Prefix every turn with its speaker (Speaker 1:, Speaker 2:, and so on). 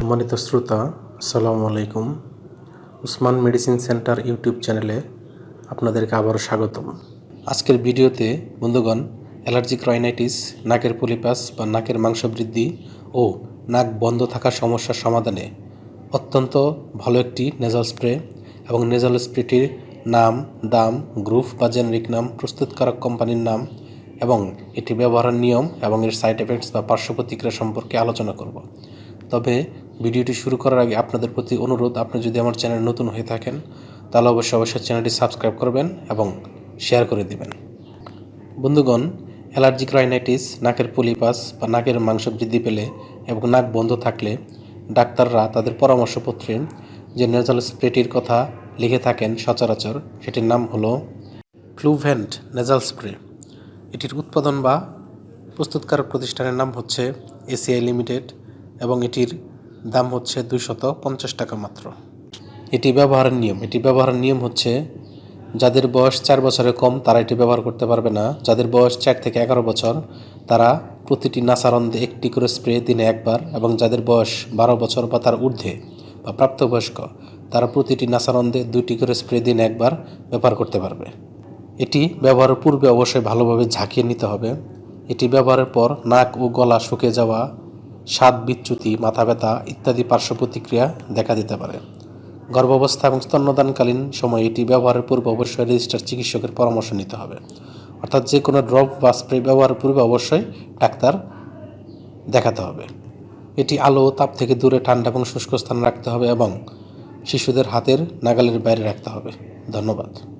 Speaker 1: সম্মানিত শ্রোতা, আসসালামু আলাইকুম। উসমান মেডিসিন সেন্টার ইউটিউব চ্যানেলে আপনাদেরকে আবারও স্বাগতম। আজকের ভিডিওতে বন্ধুগণ, অ্যালার্জিক রাইনাইটিস নাকের পলিপাস বা নাকের মাংস বৃদ্ধি ও নাক বন্ধ থাকার সমস্যার সমাধানে অত্যন্ত ভালো একটি নেজাল স্প্রে এবং নেজাল স্প্রেটির নাম, দাম, গ্রুপ বা জেনারিক নাম, প্রস্তুতকারক কোম্পানির নাম এবং এটি ব্যবহারের নিয়ম এবং এর সাইড এফেক্টস বা পার্শ্ব প্রতিক্রিয়া সম্পর্কে আলোচনা করব। তবে ভিডিওটি শুরু করার আগে আপনাদের প্রতি অনুরোধ, আপনি যদি আমার চ্যানেল নতুন হয়ে থাকেন, তাহলে অবশ্যই অবশ্যই চ্যানেলটি সাবস্ক্রাইব করবেন এবং শেয়ার করে দিবেন। বন্ধুগণ, অ্যালার্জিক রাইনাইটিস, নাকের পলিপাস বা নাকের মাংস বৃদ্ধি পেলে এবং নাক বন্ধ থাকলে ডাক্তাররা তাদের পরামর্শপত্রে যে নেজাল স্প্রেটির কথা লিখে থাকেন সচরাচর, সেটির নাম হলো ফ্লুভেন্ট নেজাল স্প্রে এটির উৎপাদন বা প্রস্তুতকারক প্রতিষ্ঠানের নাম হচ্ছে এসিআই লিমিটেড এবং এটির দাম হচ্ছে দুইশত পঞ্চাশ টাকা মাত্র। এটি ব্যবহারের নিয়ম। এটি ব্যবহারের নিয়ম হচ্ছে, যাদের বয়স চার বছরের কম, তারা এটি ব্যবহার করতে পারবে না। যাদের বয়স চার থেকে এগারো বছর, তারা প্রতিটি নাসারন্দে একটি করে স্প্রে দিনে একবার, এবং যাদের বয়স বারো বছর বা তার ঊর্ধ্বে বা প্রাপ্তবয়স্ক, তারা প্রতিটি নাসারন্দে দুইটি করে স্প্রে দিনে একবার ব্যবহার করতে পারবে। এটি ব্যবহারের পূর্বে অবশ্যই ভালোভাবে ঝাঁকিয়ে নিতে হবে। এটি ব্যবহারের পর নাক ও গলা শুকিয়ে যাওয়া স্বাদ বিচ্যুতি, মাথা ব্যথা ইত্যাদি পার্শ্ব প্রতিক্রিয়া দেখা দিতে পারে। গর্ভাবস্থা এবং স্তন্যদানকালীন সময়ে এটি ব্যবহারের পূর্বে অবশ্যই রেজিস্টার চিকিৎসকের পরামর্শ নিতে হবে। অর্থাৎ যে কোনো ড্রপ বা স্প্রে ব্যবহারের পূর্বে অবশ্যই ডাক্তার দেখাতে হবে। এটি আলো, তাপ থেকে দূরে ঠান্ডা এবং শুষ্ক স্থানে রাখতে হবে এবং শিশুদের হাতের নাগালের বাইরে রাখতে হবে। ধন্যবাদ।